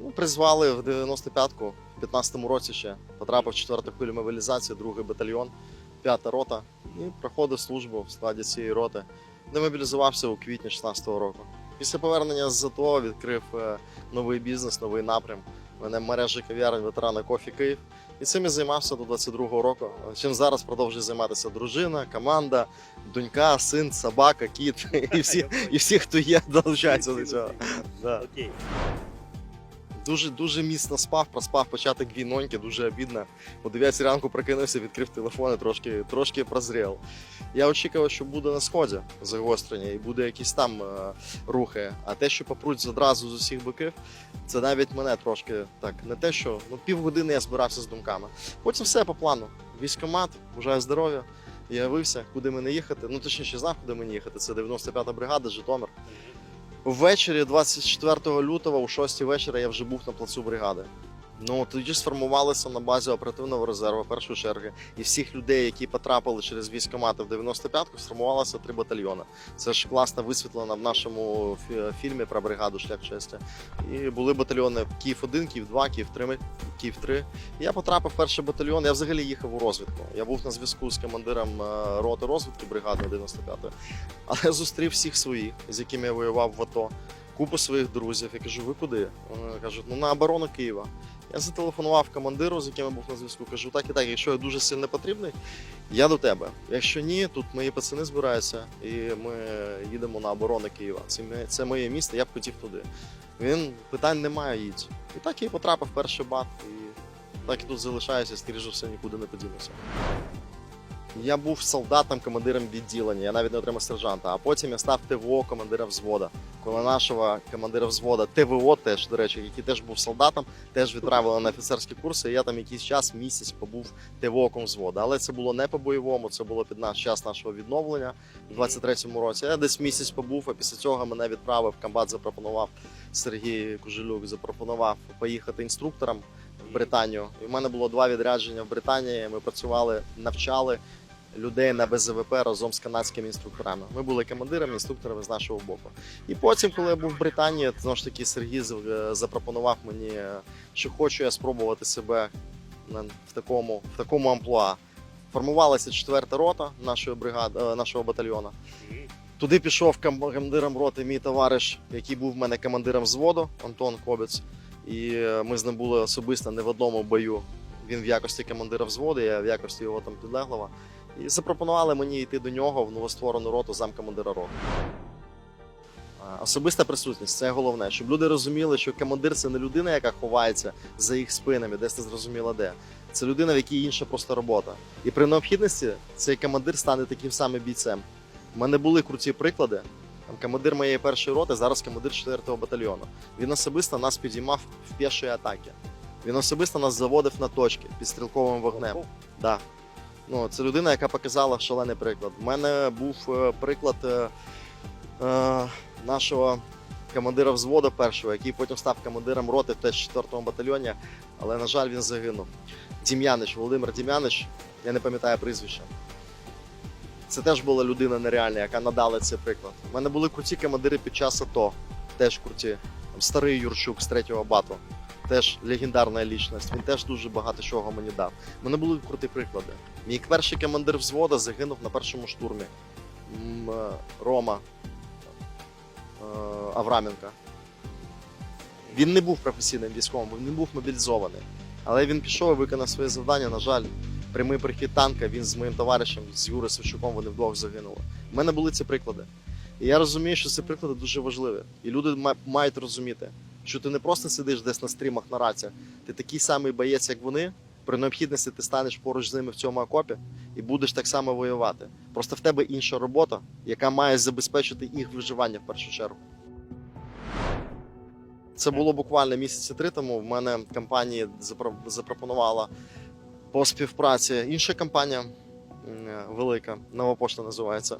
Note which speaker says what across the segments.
Speaker 1: Ну, призвали в 95-ку, в 15-му році ще. Потрапив в четверту хвилю мобілізації, другий батальйон, п'ята рота. І проходив службу в складі цієї роти. Демобілізувався у квітні 16-го року. Після повернення з ЗТО відкрив е, новий бізнес, новий напрям. У мене мережа кав'ярень ветерана Кофі Київ. І цим я займався до 22-го року. Чим зараз продовжує займатися дружина, команда, донька, син, собака, кіт і всі, і всі хто є, долучаються до цього.
Speaker 2: Окей.
Speaker 1: Дуже дуже міцно спав, проспав початок війноньки, дуже обідно. О 9 ранку прокинувся, відкрив телефон і трошки, трошки прозрів. Я очікував, що буде на сході загострення і буде якісь там е, рухи. А те, що попруть одразу з усіх боків, це навіть мене трошки так. Не те, що ну півгодини я збирався з думками. Потім все по плану. Військомат, бажаю здоров'я. Я явився, куди мені їхати. Ну точніше знав, куди мені їхати. Це 95-та бригада, Житомир. Ввечері 24 лютого, о 6 вечора, я вже був на плацу бригади. Ну тоді сформувалися на базі оперативного резерву першої черги, і всіх людей, які потрапили через військомати в 95-ку, сформувалося три батальйони. Це ж класно висвітлено в нашому фі- фільмі про бригаду Шлях честі. І були батальйони Київ 1 Київ 2 Київ 3 Київ 3 я потрапив в перший батальйон. Я взагалі їхав у розвідку. Я був на зв'язку з командиром е, роти розвідки бригади 95-ї. Але зустрів всіх своїх, з якими я воював в АТО, купу своїх друзів. Я кажу, ви куди? Вони кажуть, ну на оборону Києва. Я зателефонував командиру, з яким я був на зв'язку. Кажу, так і так, якщо я дуже сильно потрібний, я до тебе. Якщо ні, тут мої пацани збираються, і ми їдемо на оборону Києва. Це, це моє місто, я б хотів туди. Він питань немає, їдь. І так і потрапив перший бат, і так і тут залишаюся, скоріше все, нікуди не подінуся. Я був солдатом, командиром відділення, я навіть не отримав сержанта, а потім я став ТВО командира взвода. Коли нашого командира взвода ТВО теж, до речі, який теж був солдатом, теж відправили на офіцерські курси. і Я там якийсь час, місяць побув ТВО взвода. Але це було не по бойовому, це було під наш час нашого відновлення в 23-му році. Я десь місяць побув, а після цього мене відправив. Комбат запропонував Сергій Кужелюк, запропонував поїхати інструктором в Британію. І в мене було два відрядження в Британії. Ми працювали, навчали людей на БЗВП разом з канадськими інструкторами. Ми були командирами, інструкторами з нашого боку. І потім, коли я був в Британії, знову ж таки Сергій е, запропонував мені, е, що хочу я спробувати себе в такому, в такому амплуа. Формувалася четверта рота нашої бригади, е, нашого батальйону. Туди пішов командиром роти мій товариш, який був в мене командиром взводу, Антон Кобець. І е, ми з ним були особисто не в одному бою. Він в якості командира взводу, я в якості його там підлеглого. І запропонували мені йти до нього в новостворену роту замкомандира роти. Особиста присутність це головне, щоб люди розуміли, що командир це не людина, яка ховається за їх спинами, десь не зрозуміло де. Це людина, в якій інша просто робота. І при необхідності цей командир стане таким самим бійцем. У мене були круті приклади. Там командир моєї першої роти, зараз командир 4-го батальйону. Він особисто нас підіймав в пішої атаки. Він особисто нас заводив на точки під стрілковим вогнем. Да. Ну, це людина, яка показала шалений приклад. У мене був е, приклад е, е, нашого командира взводу першого, який потім став командиром роти теж 4-му батальйоні, але, на жаль, він загинув. Дім'янич, Володимир Дім'янич, я не пам'ятаю прізвище. Це теж була людина нереальна, яка надала цей приклад. У мене були круті командири під час АТО, теж круті. Там старий Юрчук з 3-го бату, теж легендарна лічність. Він теж дуже багато чого мені дав. У мене були круті приклади. Мій перший командир взвода загинув на першому штурмі. Е, Рома е, Авраменка. Він не був професійним військовим, він не був мобілізований. Але він пішов і виконав своє завдання. На жаль, прямий прихід танка, він з моїм товаришем, з Юрою Савчуком, вони вдвох загинули. У мене були ці приклади. І я розумію, що ці приклади дуже важливі. І люди мають розуміти, що ти не просто сидиш десь на стрімах на раці, ти такий самий боєць, як вони. При необхідності ти станеш поруч з ними в цьому окопі і будеш так само воювати. Просто в тебе інша робота, яка має забезпечити їх виживання в першу чергу. Це було буквально місяці три тому. В мене компанія запропонувала по співпраці інша компанія велика, нова пошта називається.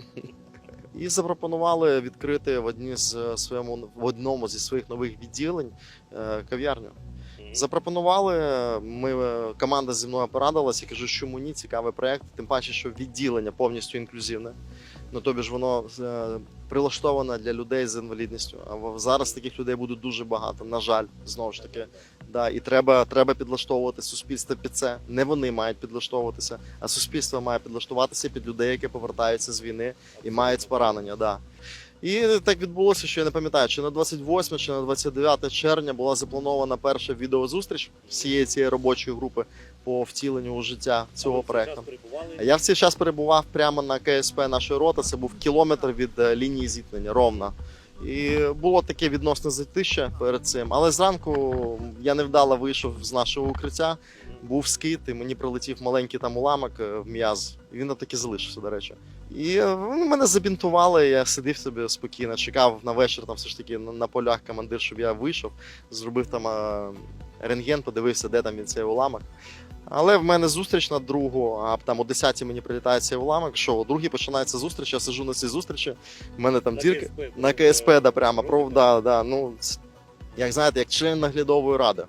Speaker 1: І запропонували відкрити в одні з е, своєму в одному зі своїх нових відділень е, кав'ярню. Запропонували. Ми е, команда зі мною порадилася. кажу, що чому ні, цікавий проект. Тим паче, що відділення повністю інклюзивне. Ну тобі ж воно е, прилаштоване для людей з інвалідністю. А зараз таких людей буде дуже багато. На жаль, знову ж таки. Да, і треба, треба підлаштовувати суспільство під це. Не вони мають підлаштовуватися, а суспільство має підлаштуватися під людей, які повертаються з війни і мають поранення. Да. І так відбулося, що я не пам'ятаю, чи на 28 чи на 29 червня була запланована перша відеозустріч всієї цієї робочої групи по втіленню у життя цього проекту. Я в цей час перебував прямо на КСП нашої роти. Це був кілометр від е, лінії зіткнення, ровно. І було таке відносне затище перед цим. Але зранку я невдало вийшов з нашого укриття, був скид, і мені прилетів маленький там уламок е, в м'яз. І він таки залишився, до речі. І е, мене забінтували, я сидів собі спокійно, чекав на вечір, там все ж таки на, на полях командир, щоб я вийшов, зробив там е, рентген, подивився, де там він цей уламок. Але в мене зустріч на другу, а там о 10 мені прилітає цей уламок. Що о другій починається зустріч, я сиджу на цій зустрічі. В мене там дірка на КСП, да, прямо пров, да, да, ну, як знаєте, як член наглядової ради.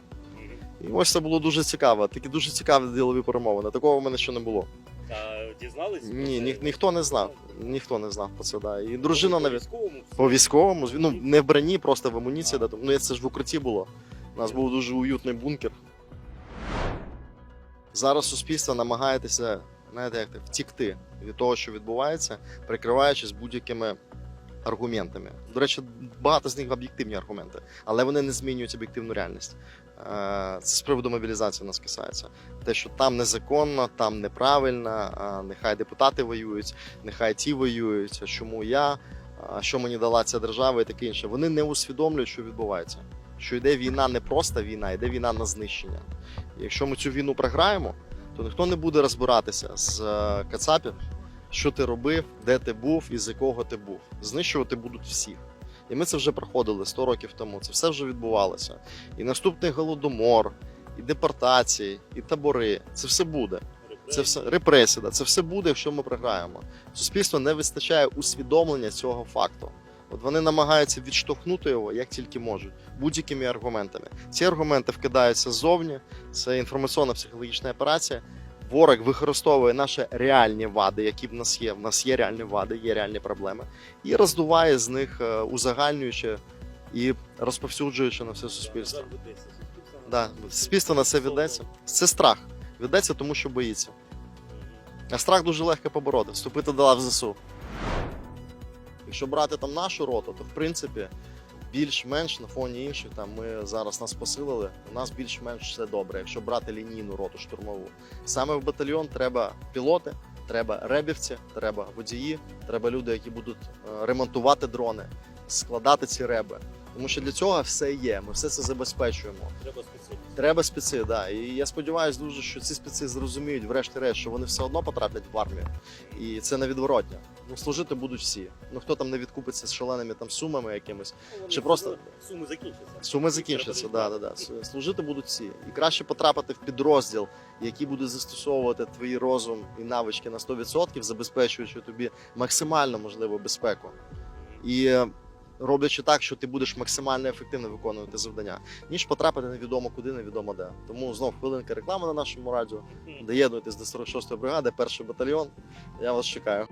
Speaker 1: І ось це було дуже цікаво. Такі дуже цікаві ділові перемовини. Такого в мене ще не було.
Speaker 2: А дізнались?
Speaker 1: Ні, ні, ніхто не знав. Ніхто не знав про це. Да. І дружина навіть
Speaker 2: військовому?
Speaker 1: по військовому, ну не в броні, просто в амуніції. Да, ну це ж в укритті було. У нас був дуже уютний бункер. Зараз суспільство намагається, знаєте, як так, втікти від того, що відбувається, прикриваючись будь-якими аргументами. До речі, багато з них об'єктивні аргументи, але вони не змінюють об'єктивну реальність. Е, Це з приводу мобілізації у нас касається. Те, що там незаконно, там неправильно, нехай депутати воюють, нехай ті воюють, чому я, що мені дала ця держава і таке інше. Вони не усвідомлюють, що відбувається. Що йде війна не просто війна, йде війна на знищення. Якщо ми цю війну програємо, то ніхто не буде розбиратися з е, кацапів, що ти робив, де ти був і з якого ти був. Знищувати будуть всіх. І ми це вже проходили 100 років тому. Це все вже відбувалося. І наступний голодомор, і депортації, і табори. Це все буде. Це все репресія, це все буде, якщо ми програємо. Суспільство не вистачає усвідомлення цього факту. От вони намагаються відштовхнути його як тільки можуть, будь-якими аргументами. Ці аргументи вкидаються ззовні, це інформаційна психологічна операція. Ворог використовує наші реальні вади, які в нас є. В нас є реальні вади, є реальні проблеми, і роздуває з них, е, узагальнюючи і розповсюджуючи на все суспільство. Да, суспільство на це ведеться. Це страх. Ведеться тому, що боїться. А страх дуже легко побороти, вступити до лав ЗСУ. Якщо брати там нашу роту, то в принципі більш-менш на фоні інших, там ми зараз нас посилили, у нас більш-менш все добре, якщо брати лінійну роту штурмову. Саме в батальйон треба пілоти, треба ребівці, треба водії, треба люди, які будуть е, ремонтувати дрони, складати ці реби. Тому що для цього все є. Ми все це забезпечуємо.
Speaker 2: Треба спеціаліст.
Speaker 1: Треба спеці, да. І я сподіваюся дуже, що ці спеці зрозуміють, врешті-решт, що вони все одно потраплять в армію. І це невідворотня. Ну, служити будуть всі. Ну хто там не відкупиться з шаленими там сумами якимись.
Speaker 2: Ну,
Speaker 1: Чи просто-
Speaker 2: суми закінчаться.
Speaker 1: Суми закінчаться, да, да, да. Служити будуть всі. І краще потрапити в підрозділ, який буде застосовувати твій розум і навички на 100%, забезпечуючи тобі максимально можливу безпеку. І е, роблячи так, що ти будеш максимально ефективно виконувати завдання, ніж потрапити невідомо куди, невідомо де. Тому знов хвилинка реклами на нашому радіо. Доєднуйтесь до 46-ї бригади, перший батальйон. Я вас чекаю.